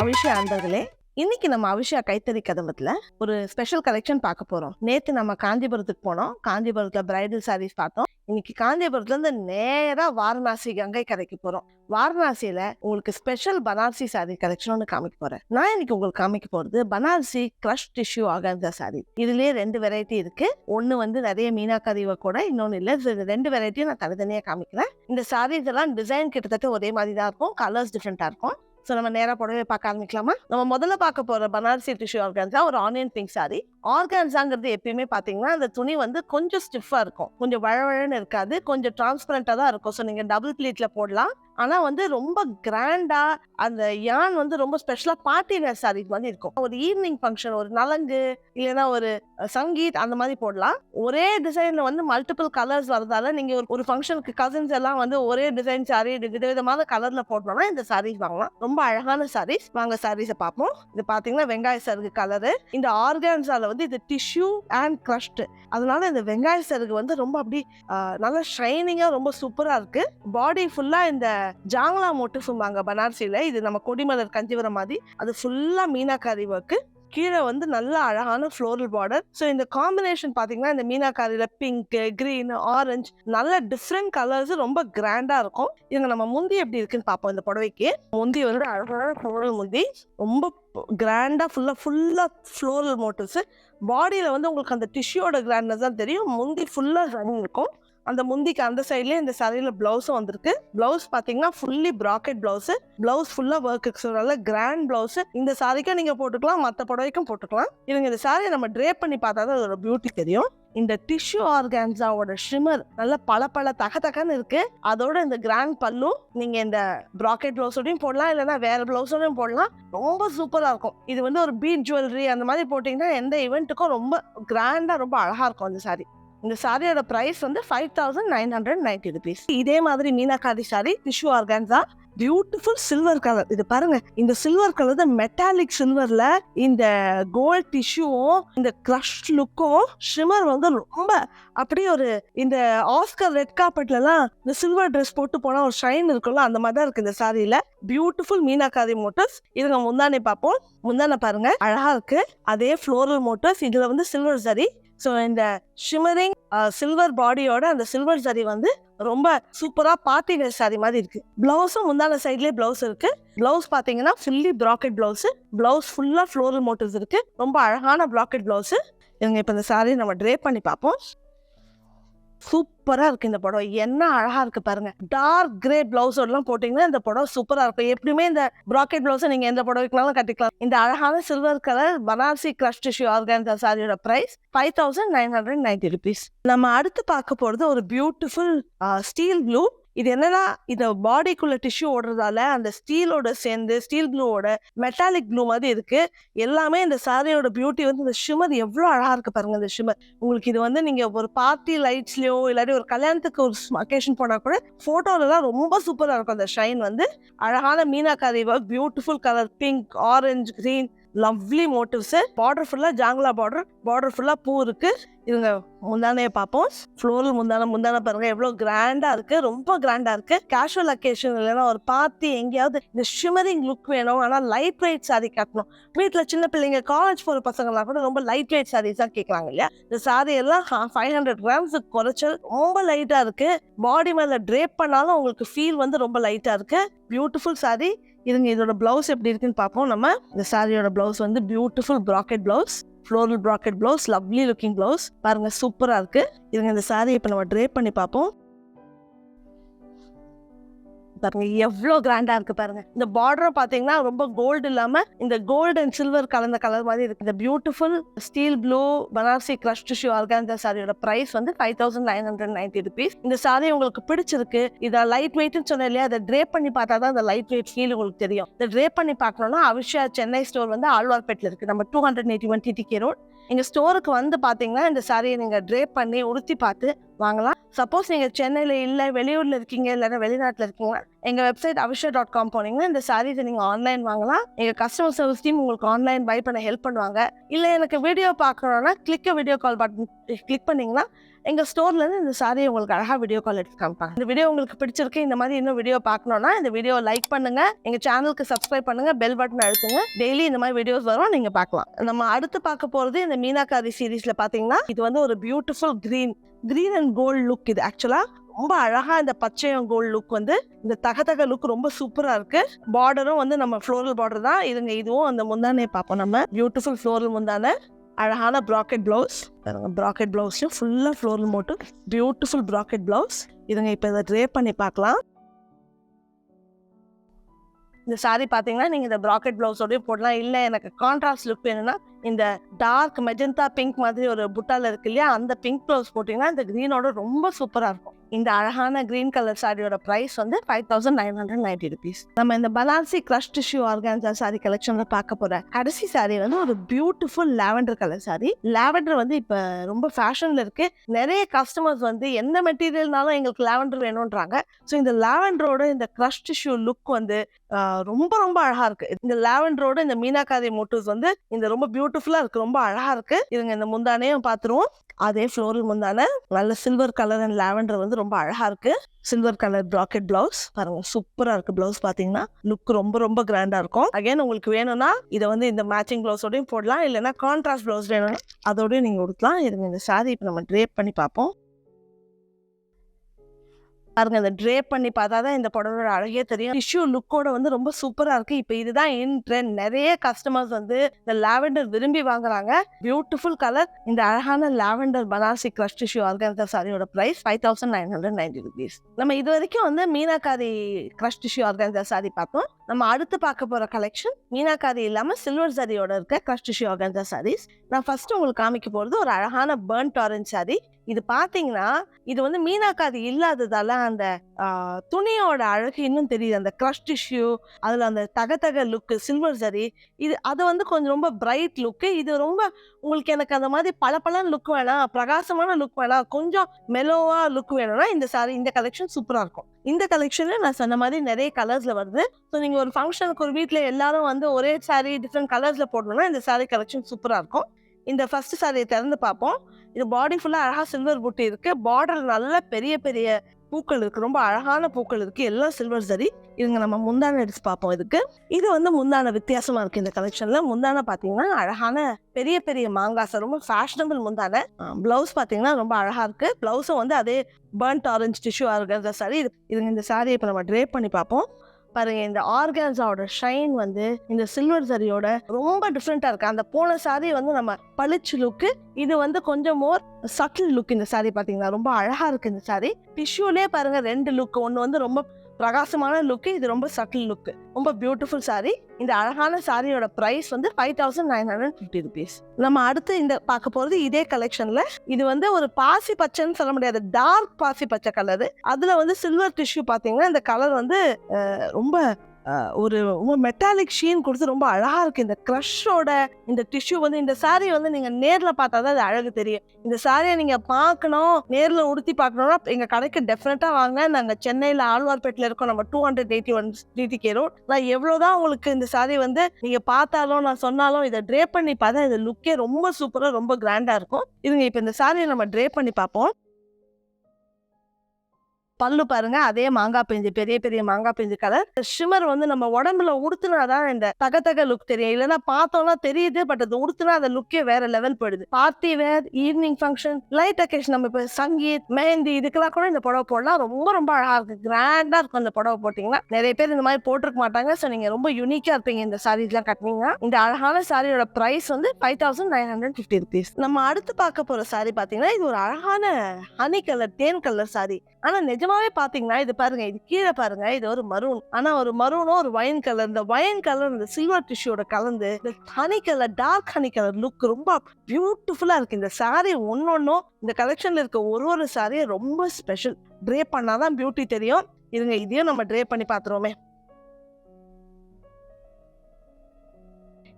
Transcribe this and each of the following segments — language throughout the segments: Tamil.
அபிஷா அன்பர்களே இன்னைக்கு நம்ம அபிஷா கைத்தறி கதவத்துல ஒரு ஸ்பெஷல் கலெக்ஷன் பார்க்க போறோம். நேத்து நம்ம காஞ்சிபுரத்துக்கு போனோம். காஞ்சிபுரத்துல பிரைடல் சாரீஸ் பார்த்தோம். இன்னைக்கு காஞ்சிபுரத்துல இருந்து நேரா வாரணாசி கங்கை கரைக்கு போறோம். வாரணாசியில உங்களுக்கு ஸ்பெஷல் பனாரசி சாரி கலெக்ஷன் ஒன்று காமிக்க போறேன். நான் இன்னைக்கு உங்களுக்கு காமிக்க போறது பனாரசி கிரஷ் டிஷ்யூ ஆகாத சாரி இதுலயே ரெண்டு வெரைட்டி இருக்கு. ஒன்னு வந்து நிறைய மீனாக்கறிவை கூட இன்னொன்னு இல்ல. ரெண்டு வெரைட்டியும் நான் தனித்தனியா காமிக்கிறேன். இந்த சாரீஸ் எல்லாம் டிசைன் கிட்டத்தட்ட ஒரே மாதிரி தான் இருக்கும் கலர்ஸ் டிஃப்ரெண்டா இருக்கும். ஸோ நம்ம நேராக புடவை பார்க்க ஆரம்பிக்கலாமா? நம்ம முதல்ல பார்க்க போகிற பனாரசி டிஷ்யூ ஆர்கான்ஸா ஒரு ஆனியன் பிங்க் சாரி ஆர்கான்ஸாங்கிறது எப்பயுமே பார்த்தீங்கன்னா அந்த துணி வந்து கொஞ்சம் ஸ்டிஃபாக இருக்கும். கொஞ்சம் வழவழன்னு இருக்காது. கொஞ்சம் டிரான்ஸ்பரண்டாக தான் இருக்கும். ஸோ நீங்கள் டபுள் ப்ளீட்டில் போடலாம். ஆனால் வந்து ரொம்ப கிராண்டாக அந்த யான் வந்து ரொம்ப ஸ்பெஷலாக பார்ட்டி வேர் சாரீஸ் மாதிரி இருக்கும். ஒரு ஈவினிங் ஃபங்க்ஷன் ஒரு நலங்கு இல்லைன்னா ஒரு சங்கீத் அந்த மாதிரி போடலாம். ஒரே டிசைனில் வந்து மல்டிபிள் கலர்ஸ் வரதால நீங்கள் ஒரு ஒரு ஃபங்க்ஷனுக்கு கசின்ஸ் எல்லாம் வந்து ஒரே டிசைன் சாரி விதவிதமான கலரில் போட்டோம்னா இந்த சாரீஸ் வாங்கலாம். ரொம்ப அழகான சாரீஸ் வாங்க சாரீஸை பார்ப்போம். இது பார்த்தீங்கன்னா வெங்காய சருகு கலரு இந்த ஆர்கான்ஸால வந்து இது டிஷ்யூ அண்ட் க்ரஷ்டு அதனால இந்த வெங்காய சருகு வந்து ரொம்ப அப்படி நல்லா ஷைனிங்காக ரொம்ப சூப்பராக இருக்கு. பாடி ஃபுல்லாக இந்த ஜாங்லா மோட்டிஃபும்பாங்க பனாரசியில். இது நம்ம கொடிமலர் கஞ்சிவரம் மாதிரி. அது ஃபுல்லாக மீனாக்காரி ஒர்க்கு கீழே வந்து நல்ல அழகான ஃப்ளோரல் பார்டர் ஸோ இந்த காம்பினேஷன் பார்த்தீங்கன்னா இந்த மீனாக்காரியில் பிங்க் க்ரீன் ஆரஞ்சு நல்ல டிஃப்ரெண்ட் கலர்ஸ் ரொம்ப கிராண்டாக இருக்கும். இவங்க நம்ம முந்தி எப்படி இருக்குன்னு பார்ப்போம் இந்த புடவைக்கு. முந்தி வந்து அழகான ஃப்ளோரல் முந்தி. ரொம்ப கிராண்டாக ஃபுல்லாக ஃபுல்லாக ஃப்ளோரல் மோட்டிவ்ஸு பாடியில் வந்து உங்களுக்கு அந்த டிஷ்யூவோட கிராண்ட்னஸ் தான் தெரியும். முந்தி ஃபுல்லாக ரன்னிங் இருக்கும். அந்த முந்திக்கு அந்த சைட்லேயே இந்த சாரியில் ப்ளவுஸும் வந்திருக்கு. ப்ளவுஸ் பார்த்தீங்கன்னா ஃபுல்லி ப்ராக்கெட் ப்ளவுஸு ப்ளவுஸ் ஃபுல்லாக ஒர்க் ஸோ நல்ல கிராண்ட் ப்ளவுஸு இந்த சாரிக்கும் நீங்கள் போட்டுக்கலாம். மற்ற புடவைக்கும் போட்டுக்கலாம். இவங்க இந்த சாரியை நம்ம ட்ரேப் பண்ணி பார்த்தா தான் அதோட பியூட்டி தெரியும். இந்த டிஷ்யூ ஆர்கான்ஸாவோட ஷிமர் நல்ல பல பல தக தகன்னு இருக்கு. அதோட இந்த கிராண்ட் பல்லும் நீங்க இந்த ப்ராக்கெட் ப்ளவுஸோடையும் போடலாம். இல்லைன்னா வேற ப்ளவுஸோடையும் போடலாம். ரொம்ப சூப்பரா இருக்கும். இது வந்து ஒரு பீட் ஜுவல்லரி அந்த மாதிரி போட்டிங்கன்னா எந்த ஈவெண்ட்டுக்கும் ரொம்ப கிராண்டா ரொம்ப அழகா இருக்கும் அந்த சாரி இந்த சாரியோட ப்ரைஸ் வந்து five thousand nine hundred ninety rupees இதே மாதிரி meenakari sari tissue organza beautiful silver colour இது பாருங்க இந்த சில்வர் கலர் தான் மெட்டாலிக் சில்வர்ல இந்த கோல்ட் டிஷ்யூவும் இந்த க்ரஷ் லுக்கும் ஷிமர் வந்து ரொம்ப அப்படியே ஒரு இந்த ஆஸ்கர் ரெட் கார்பெட்லலாம் இந்த சில்வர் ட்ரெஸ் போட்டு போனா ஒரு ஷைன் இருக்கும்ல அந்த மாதிரி தான் இருக்கு இந்த சாரியில பியூட்டிஃபுல் மீனாக்காரி மோட்டர்ஸ் இதுங்க முந்தானே பார்ப்போம். முந்தானே பாருங்க அழகா இருக்கு. அதே ஃப்ளோரல் மோட்டர்ஸ் இதுல வந்து சில்வர் சாரி ஸோ இந்த ஷிமரிங் சில்வர் பாடியோட அந்த சில்வர் சரி வந்து ரொம்ப சூப்பராக பார்ட்டி வேர் சாரி மாதிரி இருக்கு. பிளவுஸும் முந்தான சைட்லயே பிளவுஸ் இருக்கு. பிளவுஸ் பார்த்தீங்கன்னா ஃபுல்லி ப்ராக்கெட் பிளவுஸ் பிளவுஸ் ஃபுல்லாக ஃப்ளோரல் மோட்டிவ்ஸ் இருக்கு. ரொம்ப அழகான ப்ராக்கெட் பிளவுஸ் இவங்க இப்போ இந்த சாரி நம்ம ட்ரே பண்ணி பார்ப்போம். சூப்பராக இருக்குது இந்த புடவை என்ன அழகாக இருக்குது பாருங்க. டார்க் கிரே பிளவுஸோடலாம் போட்டிங்கன்னா இந்த படம் சூப்பராக இருக்கும். எப்படியுமே இந்த ப்ராக்கெட் பிளவுஸை நீங்கள் எந்த புடவைக்குனாலும் கட்டிக்கலாம். இந்த அழகான silver colour Banarasi crush tissue organza சாரியோட price five thousand nine hundred ninety rupees நம்ம அடுத்து பார்க்க போகிறது ஒரு பியூட்டிஃபுல் ஸ்டீல் ப்ளூ இது என்னன்னா இந்த பாடிக்குள்ள டிஷ்யூ ஓடுறதால அந்த ஸ்டீலோட சேர்ந்து ஸ்டீல் ப்ளூவோட மெட்டாலிக் ப்ளூ மாதிரி இருக்கு. எல்லாமே இந்த சாரியோட பியூட்டி வந்து இந்த ஷிமர் எவ்வளோ அழகா இருக்கு பாருங்க இந்த ஷிமர் உங்களுக்கு இது வந்து நீங்க ஒரு பார்ட்டி லைட்ஸ்லயோ இல்லாட்டி ஒரு கல்யாணத்துக்கு ஒரு அக்கேஷன் போனா கூட போட்டோலலாம் ரொம்ப சூப்பரா இருக்கும். அந்த ஷைன் வந்து அழகான meenakari work beautiful colour pink orange green lovely motifs border ஃபுல்லாக ஜாங்லா பார்டர் பார்டர் ஃபுல்லாக பூ இருக்குது இதுங்க முந்தானையை பார்ப்போம் ஃப்ளோரல் முந்தானம் முந்தானை பாருங்க. எவ்வளோ கிராண்டாக இருக்குது ரொம்ப கிராண்டாக இருக்குது கேஷுவல் அக்கேஷன் இல்லைன்னா ஒரு பார்ட்டி எங்கேயாவது இந்த ஷிமரிங் லுக் வேணும். ஆனால் லைட் வெயிட் சாரி கட்டணும். வீட்டில் சின்ன பிள்ளைங்க காலேஜ் போகிற பசங்களாம் கூட ரொம்ப லைட் வெயிட் சாரீஸ் தான் கேட்குறாங்க இல்லையா? இந்த சாரி எல்லாம் ஃபைவ் ஹண்ட்ரட் கிராம்ஸுக்கு குறைச்சல். ரொம்ப லைட்டாக இருக்குது பாடி மேலே ட்ரேப் பண்ணாலும் உங்களுக்கு ஃபீல் வந்து ரொம்ப லைட்டாக இருக்குது பியூட்டிஃபுல் சாரி இதுங்க இதோட பிளவுஸ் எப்படி இருக்குன்னு பார்ப்போம். நம்ம இந்த சாரியோட பிளவுஸ் வந்து beautiful bracket blouse floral bracket blouse lovely looking blouse பாருங்க சூப்பராக இருக்குது இதுங்க இந்த சாரி இப்போ நம்ம ட்ரேப் பண்ணி பார்ப்போம். பாருங்க எவ்வளோ கிராண்டா இருக்கு பாருங்க. இந்த பார்டர் பாத்தீங்கன்னா ரொம்ப கோல்டு இல்லாம இந்த கோல்டு அண்ட் சில்வர் கலந்த கலர் மாதிரி இருக்கு. இந்த beautiful steel blue Banarasi crush tissue organza சாரியோட பிரைஸ் வந்து five thousand nine hundred ninety rupees இந்த சாரி உங்களுக்கு பிடிச்சிருக்கு இதை லைட் வெயிட்னு சொன்னேன் இல்லையா அதை ட்ரேப் பண்ணி பார்த்தா தான் அந்த லைட் வெயிட் ஃபீல் உங்களுக்கு தெரியும். இந்த ட்ரேப் பண்ணி பார்க்கணும்னா அவிஷா சென்னை ஸ்டோர் வந்து ஆழ்வார்பேட்டில் இருக்கு. நம்ம two hundred eighty one TTK road எங்கள் ஸ்டோருக்கு வந்து பார்த்தீங்கன்னா இந்த சாரியை நீங்கள் ட்ரேப் பண்ணி உடுத்தி பார்த்து வாங்கலாம். சப்போஸ் நீங்கள் சென்னையில் இல்லை வெளியூரில் இருக்கீங்க இல்லைன்னா வெளிநாட்டில் இருக்கீங்க எங்கள் வெப்சைட் அபிஷா டாட் காம் போனீங்கன்னா இந்த சாரீஸை நீங்கள் ஆன்லைன் வாங்கலாம். எங்கள் கஸ்டமர் சர்வீஸ் டீம் உங்களுக்கு ஆன்லைன் பை பண்ண ஹெல்ப் பண்ணுவாங்க. இல்லை எனக்கு வீடியோ பார்க்கணுன்னா கிளிக்க வீடியோ கால் பட்டன் கிளிக் பண்ணிங்கன்னா எங்கள் ஸ்டோர்லேருந்து இந்த சாரியை உங்களுக்கு அழகாக வீடியோ கால் எடுத்து காமிப்பாங்க. இந்த வீடியோ உங்களுக்கு பிடிச்சிருக்கு இந்த மாதிரி இன்னும் வீடியோ பார்க்கணும்னா இந்த வீடியோ லைக் பண்ணுங்க. எங்கள் சேனலுக்கு சப்ஸ்கிரைப் பண்ணுங்க பெல் பட்டன் அழுத்துங்க. டெய்லி இந்த மாதிரி வீடியோஸ் வரும் நீங்கள் பார்க்கலாம். நம்ம அடுத்து பார்க்க போகிறது இந்த மீனாக்காரி சீரீஸில் பார்த்தீங்கன்னா இது வந்து ஒரு beautiful green green and gold look இது. ஆக்சுவலாக ரொம்ப அழகா இந்த பச்சையம் கோல்ட் லுக் வந்து இந்த தகதக லுக் ரொம்ப சூப்பரா இருக்கு. பார்டரும் வந்து நம்ம ஃப்ளோரல் பார்டர் தான். இதுங்க இதுவும் அந்த முந்தானே பார்ப்போம் நம்ம. பியூட்டிஃபுல் ஃப்ளோரல் முந்தான. அழகான ப்ராக்கெட் ப்ளவுஸ் ப்ராக்கெட் ப்ளவுஸ்லையும் ஃபுல்லாக ஃப்ளோரல் மோட்டு பியூட்டிஃபுல் ப்ராக்கெட் ப்ளவுஸ் இதுங்க இப்போ இதை ட்ரே பண்ணி பார்க்கலாம். இந்த சாரி பார்த்தீங்கன்னா நீங்கள் இந்த ப்ராக்கெட் ப்ளவுஸோடய போடலாம். இல்லை எனக்கு கான்ட்ராஸ்ட் லுக் வேணும்னா இந்த டார்க் மெஜந்தா பிங்க் மாதிரி ஒரு புட்டாவில் இருக்கு இல்லையா அந்த பிங்க் ப்ளவுஸ் போட்டிங்கன்னா இந்த க்ரீனோட ரொம்ப சூப்பராக இருக்கும். இந்த அழகான கிரீன் கலர் சாரியோட ப்ரைஸ் வந்து five thousand nine hundred ninety rupees நம்ம இந்த Banarasi crush tissue organza sari கலெக்ஷன்ல பார்க்க போற கடைசி சாரி வந்து ஒரு beautiful lavender colour sari lavender வந்து இப்போ ரொம்ப ஃபேஷன்ல இருக்கு. நிறைய கஸ்டமர்ஸ் வந்து எந்த மெட்டீரியல்னாலும் எங்களுக்கு லாவெண்டர் வேணும்ன்றாங்க. ஸோ இந்த லாவெண்டரோட இந்த கிரஷ் டிஷ்யூ லுக் வந்து ரொம்ப ரொம்ப அழகா இருக்கு. இந்த லாவெண்டரோட இந்த மீனாக்காரி மோட்டிவ்ஸ் வந்து இந்த ரொம்ப பியூட்டிஃபுல்லா இருக்கு. ரொம்ப அழகா இருக்கு. இதுங்க இந்த முந்தானையும் பார்த்துருவோம் அதே ஃப்ளோரல் முந்தான நல்ல சில்வர் கலர் அண்ட் லாவெண்டர் வந்து ரொம்ப அழகா இருக்கு. Silver colour bracket blouse. பாருங்க சூப்பரா இருக்கு பிளவுஸ் பாத்தீங்கன்னா. லுக் ரொம்ப ரொம்ப கிராண்டா இருக்கும். அகைன் உங்களுக்கு வேணும்னா இதை வந்து இந்த மேட்சிங் பிளவுஸோடையும் போடலாம். இல்லைன்னா கான்ட்ராஸ்ட் பிளவுஸ் வேணும்னா அதோடய நீங்க கொடுக்கலாம் இதுங்க இந்த சாரி இப்போ நம்ம ட்ரேப் பண்ணி பார்ப்போம் பாருங்க இந்த ட்ரே பண்ணி பார்த்தா தான் இந்த புடவையோட அழகே தெரியும். டிஷ்யூ லுக்கோட வந்து ரொம்ப சூப்பராக இருக்கு. இப்போ இதுதான் இன் ட்ரெண்ட் நிறைய கஸ்டமர்ஸ் வந்து இந்த லாவெண்டர் விரும்பி வாங்குறாங்க. பியூட்டிஃபுல் கலர் இந்த அழகான lavender Banarasi crush tissue organic சாரியோட price five thousand nine hundred ninety rupees நம்ம இது வரைக்கும் வந்து meenakari crush tissue organic sari பார்த்தோம். நம்ம அடுத்து பார்க்க போகிற கலெக்ஷன் மீனாக்காரி இல்லாமல் சில்வர் சாரியோட இருக்க கிரஷ் டிஷ்யூ ஆர்கானிக் சாரீஸ் நான் ஃபர்ஸ்ட் உங்களுக்கு காமிக்க போகிறது ஒரு அழகான பேர்ன் டாரன் சாரி இது பாத்தீங்கன்னா இது வந்து மீனாக்காரி இல்லாததால அந்த துணியோட அழகு இன்னும் தெரியுது. அந்த கிரஷ் டிஷ்யூ அதுல அந்த தகதக லுக்கு சில்வர் சரி இது அது வந்து கொஞ்சம் ரொம்ப பிரைட் லுக்கு இது ரொம்ப உங்களுக்கு எனக்கு அந்த மாதிரி பளபளன்னு லுக் வேணாம் பிரகாசமான லுக் வேணாம் கொஞ்சம் மெலோவா லுக் வேணும்னா இந்த சாரி இந்த கலெக்ஷன் சூப்பரா இருக்கும். இந்த கலெக்ஷன்ல நான் சொன்ன மாதிரி நிறைய கலர்ஸ்ல வருது. ஸோ நீங்க ஒரு ஃபங்க்ஷனுக்கு ஒரு வீட்டில் எல்லாரும் வந்து ஒரே சாரி டிஃப்ரெண்ட் கலர்ஸ்ல போடணும்னா இந்த சாரி கலெக்ஷன் சூப்பரா இருக்கும். இந்த ஃபர்ஸ்ட் சாரியை திறந்து பார்ப்போம். இது பாடி ஃபுல்லா அழகா சில்வர் புட்டி இருக்கு. பார்டர் நல்ல பெரிய பெரிய பூக்கள் இருக்கு. ரொம்ப அழகான பூக்கள் இருக்கு. எல்லாம் சில்வர் சரி. இதுங்க நம்ம முந்தான எடுத்து பார்ப்போம் இதுக்கு. இது வந்து முந்தான வித்தியாசமா இருக்கு இந்த கலெக்ஷன்ல முந்தான பாத்தீங்கன்னா அழகான பெரிய பெரிய மாங்காசை ரொம்ப ஃபேஷனபிள் முந்தான. பிளவுஸ் பாத்தீங்கன்னா ரொம்ப அழகா இருக்கு. பிளவுஸும் வந்து அதே பர்ன்ட் ஆரஞ்சு டிஷ்யூ இருக்கிறத சரி. இதுங்க இந்த சாரியை இப்போ நம்ம ட்ரேப் பண்ணி பார்ப்போம். பாருங்க இந்த ஆர்கான்ஸாவோட ஷைன் வந்து இந்த சில்வர் சரியோட ரொம்ப டிஃப்ரெண்டா இருக்கு. அந்த போன சாரி வந்து நம்ம பளிச்சு லுக்கு இது வந்து கொஞ்சம் மோர் சட்டில் லுக் இந்த சாரி பாத்தீங்கன்னா ரொம்ப அழகா இருக்கு இந்த சாரி டிஷ்யூலே பாருங்க ரெண்டு லுக் ஒன்னு வந்து ரொம்ப பிரகாசமான லுக்கு இது ரொம்ப சட்டில் லுக்கு ரொம்ப பியூட்டிஃபுல் சாரி இந்த அழகான சாரியோட ப்ரைஸ் வந்து five thousand nine hundred fifty rupees நம்ம அடுத்து இந்த பார்க்க போகிறது இதே கலெக்ஷனில் இது வந்து ஒரு பாசி பச்சைன்னு சொல்ல முடியாது டார்க் பாசி பச்சை கலரு அதில் வந்து சில்வர் டிஷ்யூ பார்த்தீங்கன்னா இந்த கலர் வந்து ரொம்ப ஒரு ரொம்ப மெட்டாலிக் ஷீன் கொடுத்து ரொம்ப அழகாக இருக்குது இந்த க்ரஷ்ஷோட இந்த டிஷ்யூ வந்து இந்த சாரீ வந்து நீங்கள் நேரில் பார்த்தா தான் அது அழகு தெரியும். இந்த சாரியை நீங்கள் பார்க்கணும் நேரில் உடுத்தி பார்க்கணும்னா எங்கள் கடைக்கு டெஃபினட்டாக வாங்க நாங்கள் சென்னையில் ஆழ்வார்பேட்டில் இருக்கோம். நம்ம two hundred eighty one TTK road நான் எவ்வளவுதான் உங்களுக்கு இந்த சாரி வந்து நீங்கள் பார்த்தாலும் நான் சொன்னாலும் இதை ட்ரே பண்ணி பார்த்தா இந்த லுக்கே ரொம்ப சூப்பராக ரொம்ப கிராண்டாக இருக்கும். இதுங்க இப்போ இந்த சாரியை நம்ம ட்ரே பண்ணி பார்ப்போம். பல்லு பாருங்க அதே மாங்காய் பிஞ்சு பெரிய பெரிய மாங்காய் பிஞ்சு கலர். ஷிமர் வந்து நம்ம உடம்புல உடுத்துனாதான் இந்த தகதக லுக் தெரியும். இல்லைன்னா பார்த்தோம்னா தெரியுது பட் அது உடுத்துனா அந்த லுக்கே வேற லெவல் போயிடுது. Party wear evening function light occasion நம்ம இப்போ சங்கீத் மெஹந்தி இதுக்கெல்லாம் கூட இந்த புடவை போடலாம். ரொம்ப ரொம்ப அழகா இருக்கு. கிராண்டா இருக்கும் இந்த புடவை போட்டீங்கன்னா. நிறைய பேர் இந்த மாதிரி போட்டிருக்க மாட்டாங்க. ஸோ நீங்க ரொம்ப யூனிக்கா இருப்பீங்க இந்த சாரீஸ்லாம் கட்டினீங்கன்னா. இந்த அழகான சாரியோட பிரைஸ் வந்து five thousand nine hundred fifty rupees நம்ம அடுத்து பார்க்க போற சாரி பாத்தீங்கன்னா இது ஒரு அழகான ஹனி கலர் தேன் கலர் சாரி ஆனா நிஜமாவே பாத்தீங்கன்னா இது பாருங்க இது கீழே பாருங்க இது ஒரு மரூன் ஆனா ஒரு மரூனும் ஒரு வயன் கலர் இந்த வயன் கலர் இந்த சில்வர் டிஷ்யூட கலந்து இந்த honey colour dark honey colour look ரொம்ப பியூட்டிஃபுல்லா இருக்கு. இந்த சாரீ ஒன்னொன்னும் இந்த கலெக்ஷன்ல இருக்க ஒரு ஒரு சாரியும் ரொம்ப ஸ்பெஷல் ட்ரே பண்ணாதான் பியூட்டி தெரியும். இதுங்க இதையும் நம்ம ட்ரே பண்ணி பாத்துருவோமே.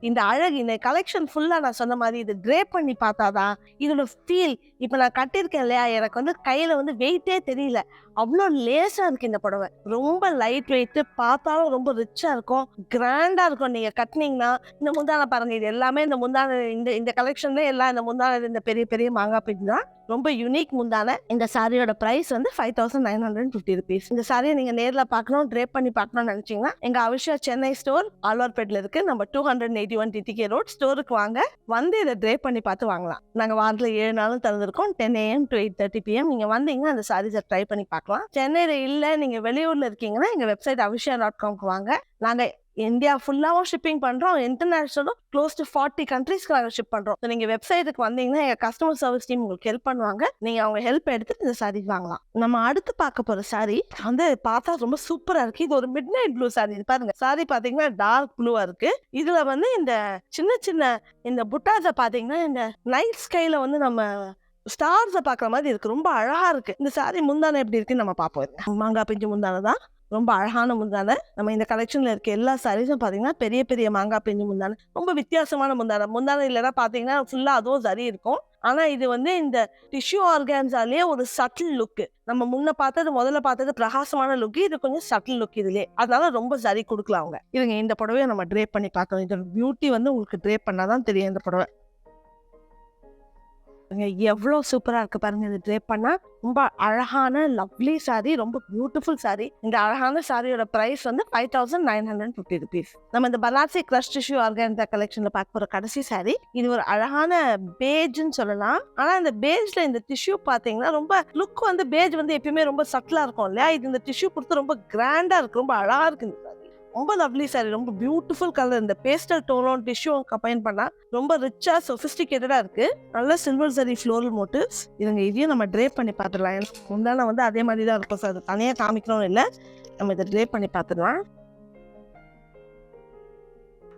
இந்த அழகு இந்த கலெக்ஷன் ஃபுல்லாக நான் சொன்ன மாதிரி இது ட்ரே பண்ணி பார்த்தாதான் இதோட ஃபீல் இப்போ நான் கட்டியிருக்கேன் இல்லையா? எனக்கு வந்து கையில் வந்து வெயிட்டே தெரியல. அவ்வளோ லேசாக இருக்கு இந்த புடவை. ரொம்ப லைட் வெயிட் பார்த்தாலும் ரொம்ப ரிச்சாக இருக்கும். கிராண்டாக இருக்கும். நீங்கள் கட்டினீங்கன்னா இந்த முந்தான பாருங்க இது எல்லாமே இந்த முந்தான இந்த இந்த கலெக்ஷன்ல எல்லாம் இந்த முந்தான இந்த பெரிய பெரிய மாங்காய் பிஞ்சு தான். ரொம்ப யூனிக் முந்தான. இந்த சாரியோட ப்ரைஸ் வந்து five thousand nine hundred fifty rupees இந்த சாரியை நீங்கள் நேரில் பார்க்கணும் ட்ரேப் பண்ணி பார்க்கணும்னு நினச்சிங்கன்னா எங்கள் அவிஷா சென்னை ஸ்டோர் ஆழ்வார்பேட்டில் இருக்குது நம்ம two hundred eighty one TTK road ஸ்டோருக்கு வாங்க. வந்து இதை ட்ரேப் பண்ணி பார்த்து வாங்கலாம். நாங்கள் வாரத்தில் ஏழு நாளும் திறந்துருக்கோம். Ten AM to eight thirty PM நீங்கள் வந்தீங்கன்னா அந்த சாரீஸை ட்ரை பண்ணி பார்க்கலாம். சென்னையில் இல்லை நீங்கள் வெளியூரில் இருக்கீங்கன்னா எங்கள் வெப்சைட் அவிஷா டாட் காம்க்கு வாங்க. நாங்கள் இந்தியா ஃபுல்லாகவும் ஷிப்பிங் பண்ணுறோம் இன்டர்நேஷனலும் க்ளோஸ் டு ஃபார்ட்டி கண்ட்ரீஸ்க்கு நாங்கள் ஷிப் பண்ணுறோம் ஸோ நீங்கள் வெப்சைட்டுக்கு வந்தீங்கன்னா எங்கள் கஸ்டமர் சர்வீஸ் டீம் உங்களுக்கு ஹெல்ப் பண்ணுவாங்க. நீங்கள் அவங்க ஹெல்ப் எடுத்துட்டு இந்த சாரி வாங்கலாம். நம்ம அடுத்து பார்க்க போகிற சாரி வந்து பார்த்தா ரொம்ப சூப்பராக இருக்குது இது ஒரு மிட் நைட் ப்ளூ சாரி பாருங்க. சாரி பார்த்தீங்கன்னா டார்க் ப்ளூவாக இருக்குது இதில் வந்து இந்த சின்ன சின்ன இந்த புட்டாஸை பார்த்தீங்கன்னா இந்த நைட் ஸ்கைல வந்து நம்ம ஸ்டார்ஸை பார்க்குற மாதிரி இருக்குது ரொம்ப அழகாக இருக்குது இந்த சாரி முந்தானை எப்படி இருக்குன்னு நம்ம பார்ப்போம் மாங்காய் பிஞ்சு முந்தானை தான். ரொம்ப அழகான முந்தானை. நம்ம இந்த கலெக்ஷனில் இருக்க எல்லா சாரீஸும் பார்த்தீங்கன்னா பெரிய பெரிய மாங்காய் பிஞ்சு முந்தானை. ரொம்ப வித்தியாசமான முந்தானை. முந்தானை இல்லைன்னா பார்த்தீங்கன்னா ஃபுல்லாக அதுவும் சரி இருக்கும். ஆனால் இது வந்து இந்த டிஷ்யூ ஆர்கான்ஸாலே ஒரு சட்டில் லுக்கு நம்ம முன்ன பார்த்தது முதல்ல பார்த்தது பிரகாசமான லுக் இது கொஞ்சம் சட்டில் லுக் இதுலேயே அதனால ரொம்ப சரி கொடுக்கலாம் அவங்க. இதுங்க இந்த புடவையை நம்ம ட்ரேப் பண்ணி பார்க்கணும் இந்த பியூட்டி வந்து உங்களுக்கு ட்ரேப் பண்ணாதான் தெரியும் இந்த புடவை. எவ்வளோ சூப்பராக இருக்குது பாருங்க இது ட்ரேப் பண்ணால் ரொம்ப அழகான லவ்லி சாரீ ரொம்ப பியூட்டிஃபுல் சாரீ இந்த அழகான சாரியோட ப்ரைஸ் வந்து five thousand nine hundred fifty rupees நம்ம இந்த பனாரசி கிரஷ் டிஷ்யூ ஆர்கானிக் கலெக்ஷனில் பார்க்க போகிற கடைசி சாரீ இது ஒரு அழகான பேஜ்னு சொல்லலாம். ஆனால் இந்த பேஜில் இந்த டிஷ்யூ பார்த்தீங்கன்னா ரொம்ப லுக் வந்து பேஜ் வந்து எப்பயுமே ரொம்ப சட்டிலாக இருக்கும் இல்லையா? இது இந்த டிஷ்யூ கொடுத்து ரொம்ப கிராண்டாக இருக்குது ரொம்ப அழகாக இருக்குது ரொம்ப லவ்லி சாரி ரொம்ப பியூட்டிஃபுல் கலர் இந்த பேஸ்டல் டோனும் டிஷ்யூவும் கம்பைன் பண்ணால் ரொம்ப ரிச்சாக சொஃபிஸ்டிகேட்டடாக இருக்குது நல்ல சில்வர் சரி ஃப்ளோரல் மோட்டிவ்ஸ் இதுங்க இதையும் நம்ம ட்ரே பண்ணி பார்த்துடலாம். ஏன்னா முந்தான வந்து அதே மாதிரி தான் இருக்கும் சார் அது தனியாக காமிக்கணும்னு இல்லை. நம்ம இதை ட்ரே பண்ணி பார்த்துடலாம்.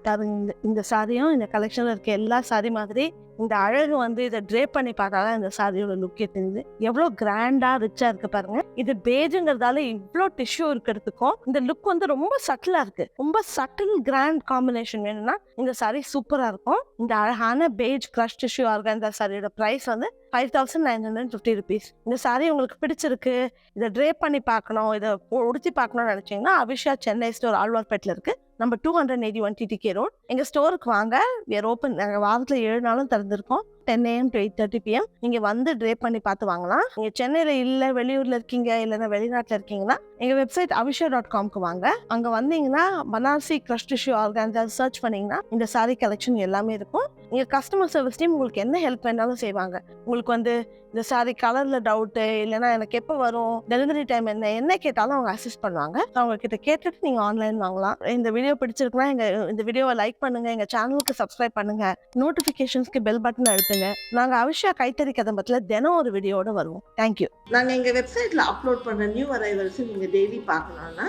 அது இந்த இந்த சாரியும் இந்த கலெக்ஷனில் இருக்க எல்லா சாரி மாதிரி இந்த அழகு வந்து இதை ட்ரேப் பண்ணி பார்த்தாதான் இந்த சாரியோட லுக்கே தெரியுது. எவ்வளோ கிராண்டாக ரிச்சாக இருக்கு பாருங்க. இது பேஜுங்கிறதால இவ்வளோ டிஷ்யூ இருக்கிறதுக்கும் இந்த லுக் வந்து ரொம்ப சட்டிலாக இருக்கு. ரொம்ப சட்டில் கிராண்ட் காம்பினேஷன் வேணும்னா இந்த சாரி சூப்பராக இருக்கும். இந்த அழகான பேஜ் கிரஷ் டிஷ்யூ இந்த சாரியோட ப்ரைஸ் வந்து five thousand nine hundred fifty rupees இந்த சாரி உங்களுக்கு பிடிச்சிருக்கு இதை ட்ரேப் பண்ணி பார்க்கணும் இதை உடுத்தி பார்க்கணும்னு நினச்சிங்கன்னா அபிஷா சென்னை ஸ்டோர் ஆழ்வார்பேட்டில் இருக்குது நம்ம two hundred eighty one TTK road எங்கள் ஸ்டோருக்கு வாங்க. வியர் ஓப்பன் நாங்கள் வாரத்தில் ஏழு நாளும் திறந்துருக்கோம். Ten AM to eight thirty PM நீங்கள் வந்து ட்ரேப் பண்ணி பார்த்து வாங்கலாம். நீங்கள் சென்னையில் இல்லை வெளியூரில் இருக்கீங்க இல்லைன்னா வெளிநாட்டில் இருக்கீங்கன்னா எங்கள் வெப்சைட் அபிஷா டாட் காம்க்கு வாங்க. அங்கே வந்தீங்கன்னா Banarasi crush tissue organza search பண்ணீங்கன்னா இந்த சாரி கலெக்ஷன் எல்லாமே இருக்கும். நீங்கள் கஸ்டமர் சர்வீஸ் டீம் உங்களுக்கு என்ன ஹெல்ப் வேணாலும் செய்வாங்க. உங்களுக்கு வந்து இந்த சாரி கலரில் டவுட்டு இல்லைன்னா எனக்கு எப்போ வரும் டெலிவரி டைம் என்ன என்ன கேட்டாலும் அவங்க அசிஸ்ட் பண்ணுவாங்க. அவங்க கிட்ட கேட்டுட்டு நீங்கள் ஆன்லைன் வாங்கலாம். இந்த வீடியோ பிடிச்சிருக்குன்னா எங்கள் இந்த வீடியோவை லைக் பண்ணுங்கள் எங்கள் சேனலுக்கு சப்ஸ்கிரைப் பண்ணுங்கள் நோட்டிஃபிகேஷன்ஸ்க்கு பெல் பட்டன் அழுத்துங்க. நாங்க அவிஷா கைத்தறி கதம்பத்துல தினம் ஒரு வீடியோட வருவோம். தேங்க்யூ நாங்க எங்க வெப்சைட்ல அப்லோட் பண்ற நியூ அரைவல்ஸ் நீங்கள் டெய்லி பார்க்கணுன்னா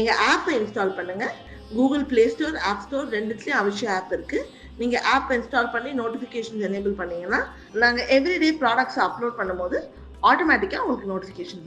எங்க ஆப்பை இன்ஸ்டால் பண்ணுங்க. Google Play Store App Store ரெண்டுத்துலேயும் Avisha app இருக்கு. நீங்க ஆப் இன்ஸ்டால் பண்ணி நோட்டிஃபிகேஷன்ஸ் எனேபிள் பண்ணீங்கன்னா நாங்கள் எவ்ரிடே ப்ராடக்ட்ஸ் அப்லோட் பண்ணும்போது ஆட்டோமேட்டிக்காக உங்களுக்கு நோட்டிஃபிகேஷன்